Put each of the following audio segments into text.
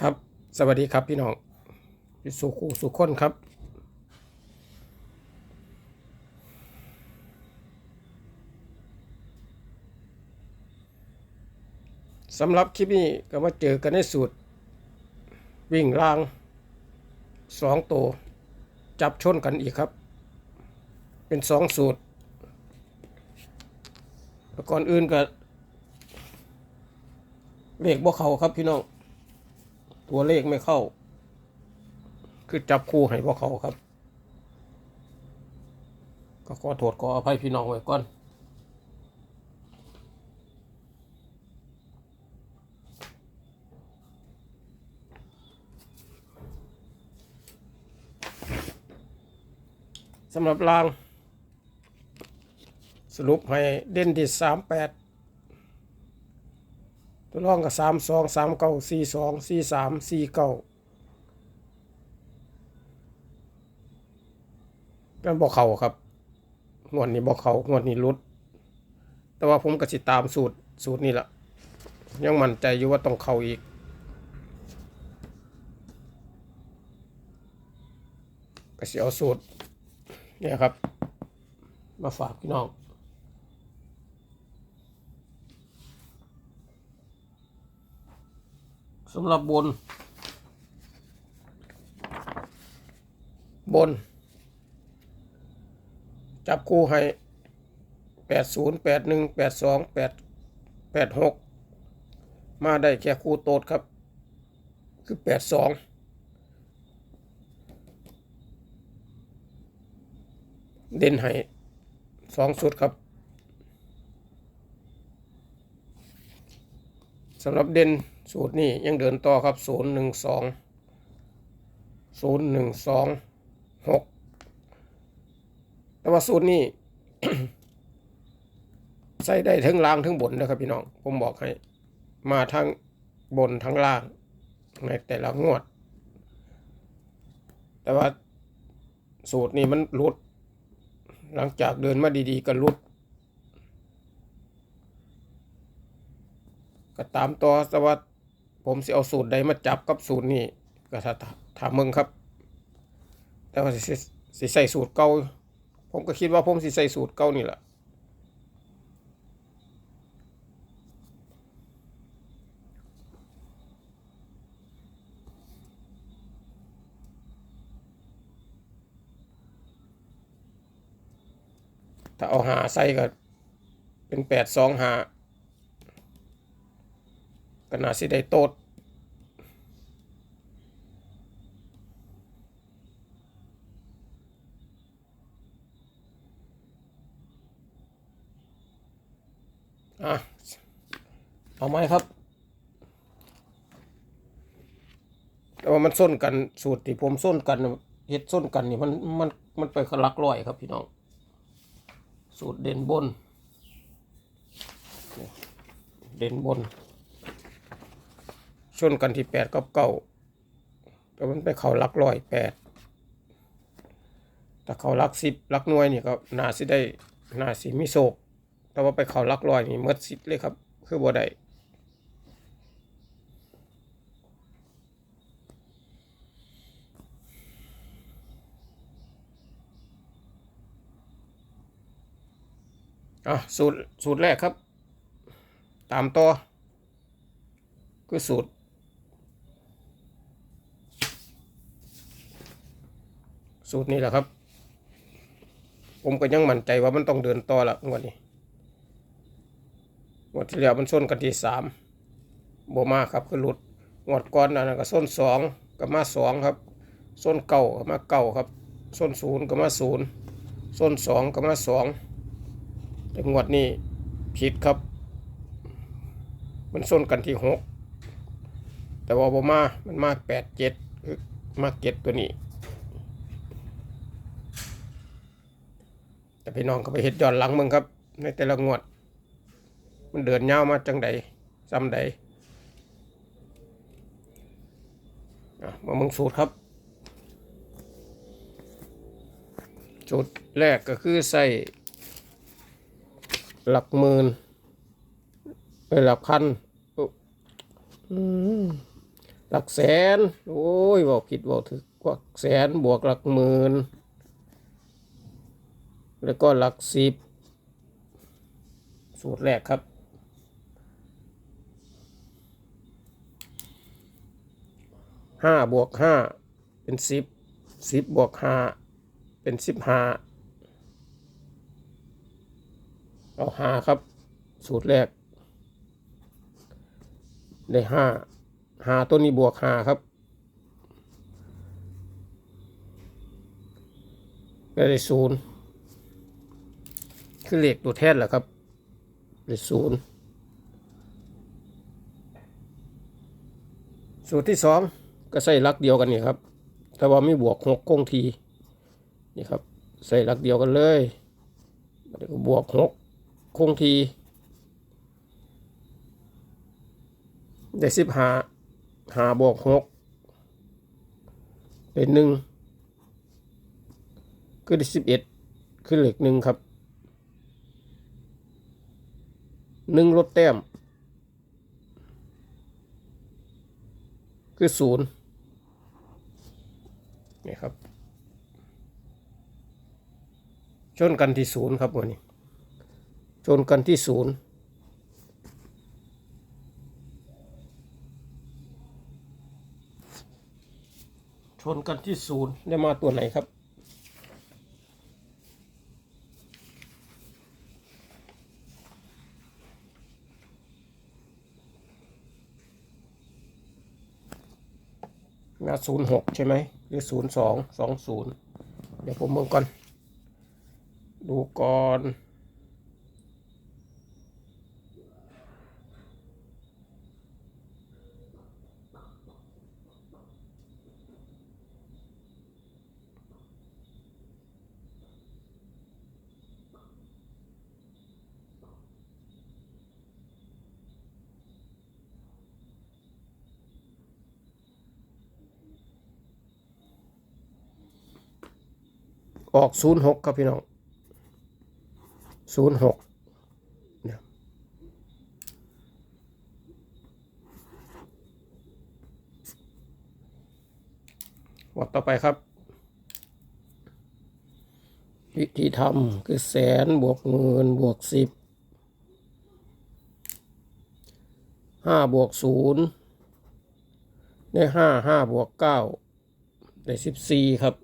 ครับ สวัสดีครับพี่น้องสุขูสุขคนครับ สำหรับคลิปนี้ก็มาเจอกันในสูตร วิ่งล่างสองตัวจับชนกันอีกครับ เป็นสองสูตรแล้วก่อนอื่นก็เลขบ่เขาครับพี่น้อง ตัวเลขไม่เข้า คือจับคู่ให้พวกเขาครับ ก็ขอโทษขออภัยพี่น้องไว้ก่อนสำหรับราง สรุปให้เด่นที่สามแปด ตัวรองกับสามสองสามเก้าสี่สองสี่สามสี่เก้าเป็นบอกเขาครับงวดนี้บอกเขางวดนี้รุด แต่ว่าผมก็สิตามสูตรสูตรนี้แหละยังมั่นใจอยู่ว่าต้องเข้าอีกก็สิเอาสูตรเนี่ยครับ มาฝากพี่น้อง สำหรับบน บน จับคู่ให้แปดศูนย์แปดหนึ่งแปดสองแปดแปดหกมาได้แค่คู่โตดครับ คือแปดสองเด่นให้สองสุดครับสำหรับเด่น สูตรนี้ยังเดินต่อครับศูนย์หนึ่งสองศูนย์หนึ่งสองหกแต่ว่าสูตรนี้ใส่ได้ทั้งล่างทั้งบนนะครับพี่น้อง ผมบอกให้ มาทั้งบนทั้งล่าง ในแต่ละงวด แต่ว่าสูตรนี้มันหลุด หลังจากเดินมาดีๆก็หลุดก็ตามต่อแต่ว่า ผมสิเอาสูตรใดมาจับกับสูตรนี้ก็ถาถามมึงครับ แต่ว่าสิสิใส่สูตรเก่าผมก็คิดว่าผมสิใส่สูตรเก่านี่แหละถ้าเอาหาใส่ก็เป็นแปดสองหา ก็น่าสิได้โตดอะเอาไหมครับ แต่ว่ามันส้นกันสูตรที่ผมส้นกันเฮ็ดส้นกันนี่มันมันมันไปหลักร้อยครับพี่น้อง สูตรเด่นบน เด่นบน ชนกันที่แปดกับเก้าแต่มันไปเขาหลักร้อยแปดแต่เขาหลักสิบหลักหน่วยนี่ก็น่าสิได้น่าสิมีโศกแต่ว่าไปเขาหลักร้อยนี่เมื่อสิทธิ์เลยครับ คือบ่ได้อะสูตรสูตรแรกครับ ตามต่อคือสูตร สูตรนี้แหละครับ ผมก็ยังมั่นใจว่ามันต้องเดินต่อละงวดนี้งวดที่แล้วมันส้นกันที่สามโบมาครับคือหลุดงวดก่อนอันนั้นก็ส้นสองก็มาสองครับส้นเก่าก็มาเก่าครับส้นศูนย์ก็มาศูนย์ส้นสองก็มาสองแต่งวดนี้ผิดครับ มันส้นกันที่หกแต่ว่าโบมามันมากแปดเจ็ดมากเก็ตตัวนี้ แต่พี่น้องก็ไปเห็ดย้อนหลังมึงครับ ในแต่ละงวด มันเดินยาวมาจังใดซ้ำใดมามึงสูตรครับ สูตรแรกก็คือใส่หลักหมื่นเอ้ยหลักพันหลักแสน โอ้ยบอกผิดบอกถึกหลักแสนบวกหลักหมื่น แล้วก็หลักสิบ สูตรแรกครับ ห้าบวกห้าเป็นสิบ สิบบวกห้าเป็นสิบห้าเอาห้าครับ สูตรแรก ได้ห้าห้าตัวนี้บวกห้าครับ ก็ได้ศูนย์ คือเลขตัวแทนแหละครับได้ศูนย์สูตรที่สองก็ใส่ลักเดียวกันนี่ครับ แต่ว่าไม่บวกหกคงทีนี่ครับใส่ลักเดียวกันเลยบวกหกคงทีได้สิบหาหาบวกหกเป็นหนึ่งคือได้สิบเอ็ดคือเหล็กหนึ่งครับ หนึ่งลดแต้ม คือศูนย์นี่ครับ ชนกันที่ศูนย์ครับวันนี้ ชนกันที่ศูนย์ชนกันที่ศูนย์ได้มาตัวไหนครับ งาศูนย์หกใช่ไหมหรือศูนย์สองสองศูนย์เดี๋ยวผมเบิ่งก่อน ดูก่อน ออกศูนย์หกครับพี่น้องศูนย์หกเนี่ยวัดต่อไปครับ วิธีทำคือแสนบวกหมื่นบวกสิบห้าบวกศูนย์ได้ห้าห้าบวกเก้าได้สิบสี่ครับ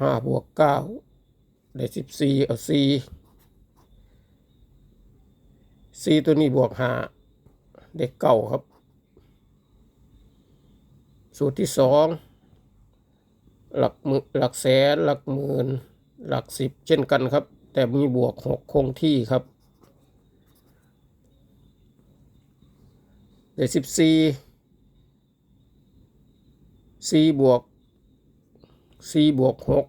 ห้าบวกเก้าได้สิบสี่เอาสี่สี่ตัวนี้บวกห้าได้เก้าครับ สูตรที่สองหลักหมื่นหลักแสนหลักหมื่นหลักสิบเช่นกันครับ แต่มีบวกหกคงที่ครับได้สิบสี่สี่บวก สี่บวกหก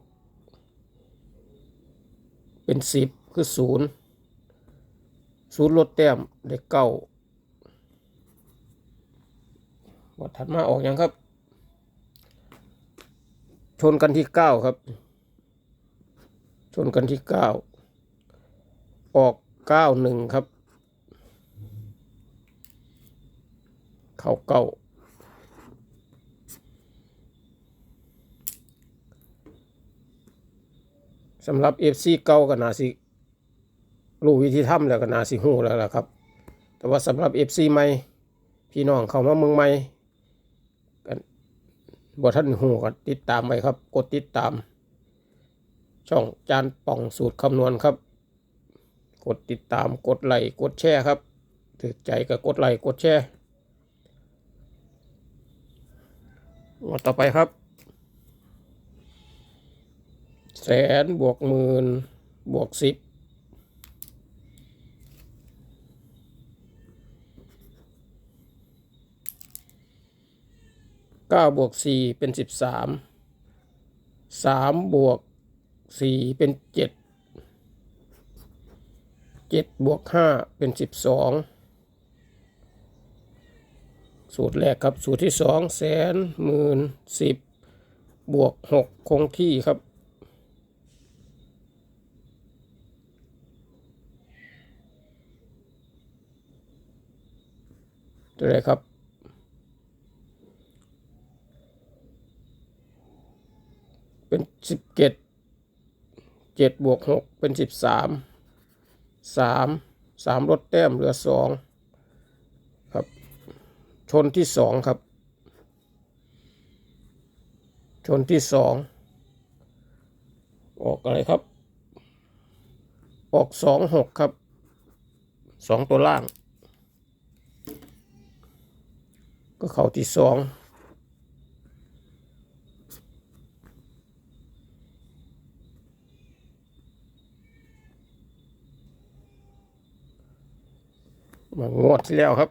เป็นสิบคือศูนย์ศูนย์ลดแต้มได้เก้าวัดถัดมาออกยังครับ ชนกันที่เก้าครับ ชนกันที่เก้าออกเก้าหนึ่งครับ เข้าเก้า สำหรับเอฟซีเก่าก็น่าสิรู้วิธีทำแล้วก็น่าสิหู้แล้วล่ะครับ แต่ว่าสำหรับเอฟซีใหม่พี่น้องเข้ามาเมืองใหม่กันบ่ท่านหูก็ติดตามไว้ครับ กดติดตาม ช่องจานป่องสูตรคำนวณครับ กดติดตามกดไลค์กดแชร์ครับถือใจก็กดไลค์กดแชร์งวดต่อไปครับ แสนบวกหมื่นบวกสิบเก้าบวกสี่เป็นสิบสามสามบวกสี่เป็นเจ็ดเจ็ดบวกห้าเป็นสิบสองสูตรแรกครับ สูตรที่สองแสนหมื่นสิบบวกหกคงที่ครับ ตัไหนครับเป็นสิบเจ็ดเจ็ดบวกหกเป็นสิบสามสามสามรถแต้มเหลือสองครับ ชนที่สองครับ ชนที่สองออกอะไรครับ ออกสองหกครับสองตัวล่าง ก็เข้าที่สองมางวดที่แล้วครับ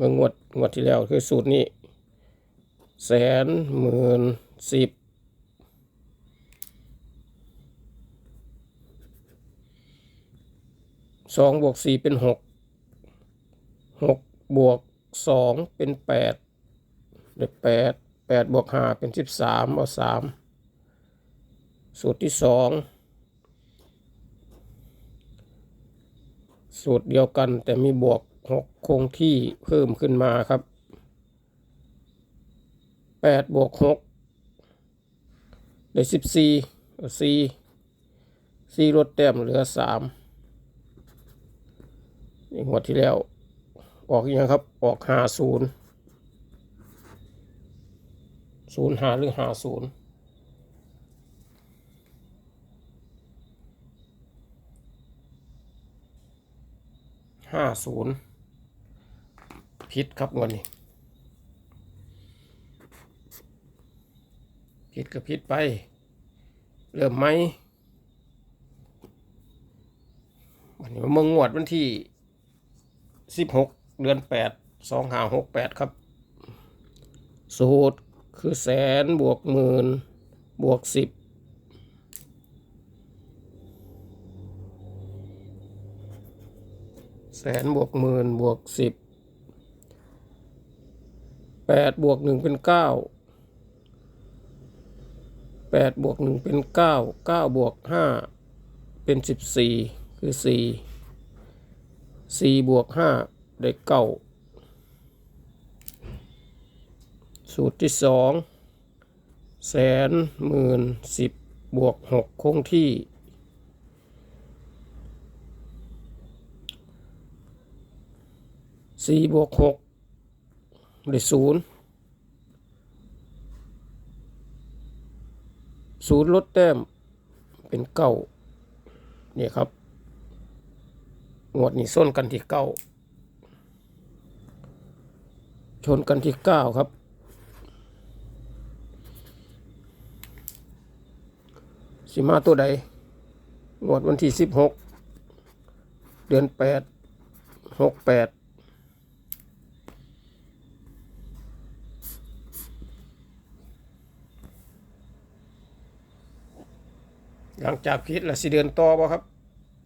มางวดงวดที่แล้วคือสูตรนี้ แสนหมื่นสิบสองบวกสี่เป็นหกหกบวก สองเป็นแปดได้แปดแปดบวกห้าเป็นสิบสามเอาสามสูตรที่สองสูตรเดียวกันแต่มีบวกหกคงที่เพิ่มขึ้นมาครับแปดบวกหกได้สิบสี่เอาสี่สี่ลดแต้มเหลือสามนี่งวที่แล้ว ออกยังครับ ออกหาศูนย์ศูนย์หาหรือหาศูนย์ห้าศูนย์พิษครับงวันนี้พิษก็พิษไป เริ่มไหมวันนี้มึงงวดวันที่สิบหก เดือนแปดสองห้าหกแปดครับ สูตรคือแสนบวกหมื่นบวกสิบแสนบวกหมื่นบวกสิบแปดบวกหนึ่งเป็นเก้าแปดบวกหนึ่งเป็นเก้าเก้าบวกห้าเป็นสิบสี่คือสี่สี่บวกห้า ได้เก้าสูตรที่สองแสนหมื่นสิบบวกหกคงที่สี่บวกหกได้ศูนย์ศูนย์ลดแต้มเป็นเก้าเนี่ยครับ งวดนี้ส้นกันที่เก้า ชนกันที่เก้าครับ สิมาตัวใดงวดวันที่สิบหกเดือนแปดหกแปดหลังจากคิดละสิเดือนต่อบ่ครับ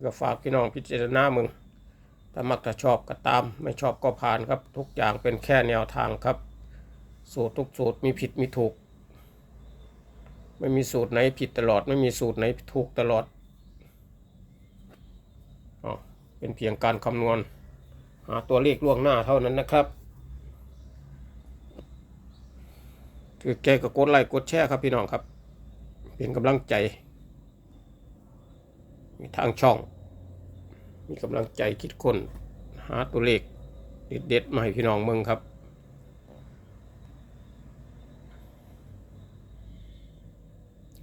ก็ฝากพี่น้องพิจารณามึง ถ้ามักถ้าชอบก็ตาม ไม่ชอบก็ผ่านครับ ทุกอย่างเป็นแค่แนวทางครับ สูตรทุกสูตรมีผิดมีถูก ไม่มีสูตรไหนผิดตลอด ไม่มีสูตรไหนถูกตลอดอ๋อเป็นเพียงการคำนวณหาตัวเลขล่วงหน้าเท่านั้นนะครับถือแกก็กดไลค์กดแชร์ครับพี่น้องครับ เป็นกำลังใจมีทางช่อง มีกำลังใจคิดค้นหาตัวเลขเด็ดๆมาให้พี่น้องเมืองครับ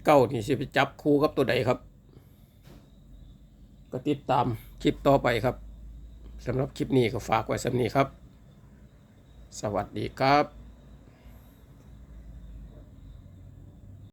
เก้านี่สิไปจับคู่กับตัวใดครับ ก็ติดตามคลิปต่อไปครับสำหรับคลิปนี้ก็ฝากไว้สำนี้ครับ สวัสดีครับ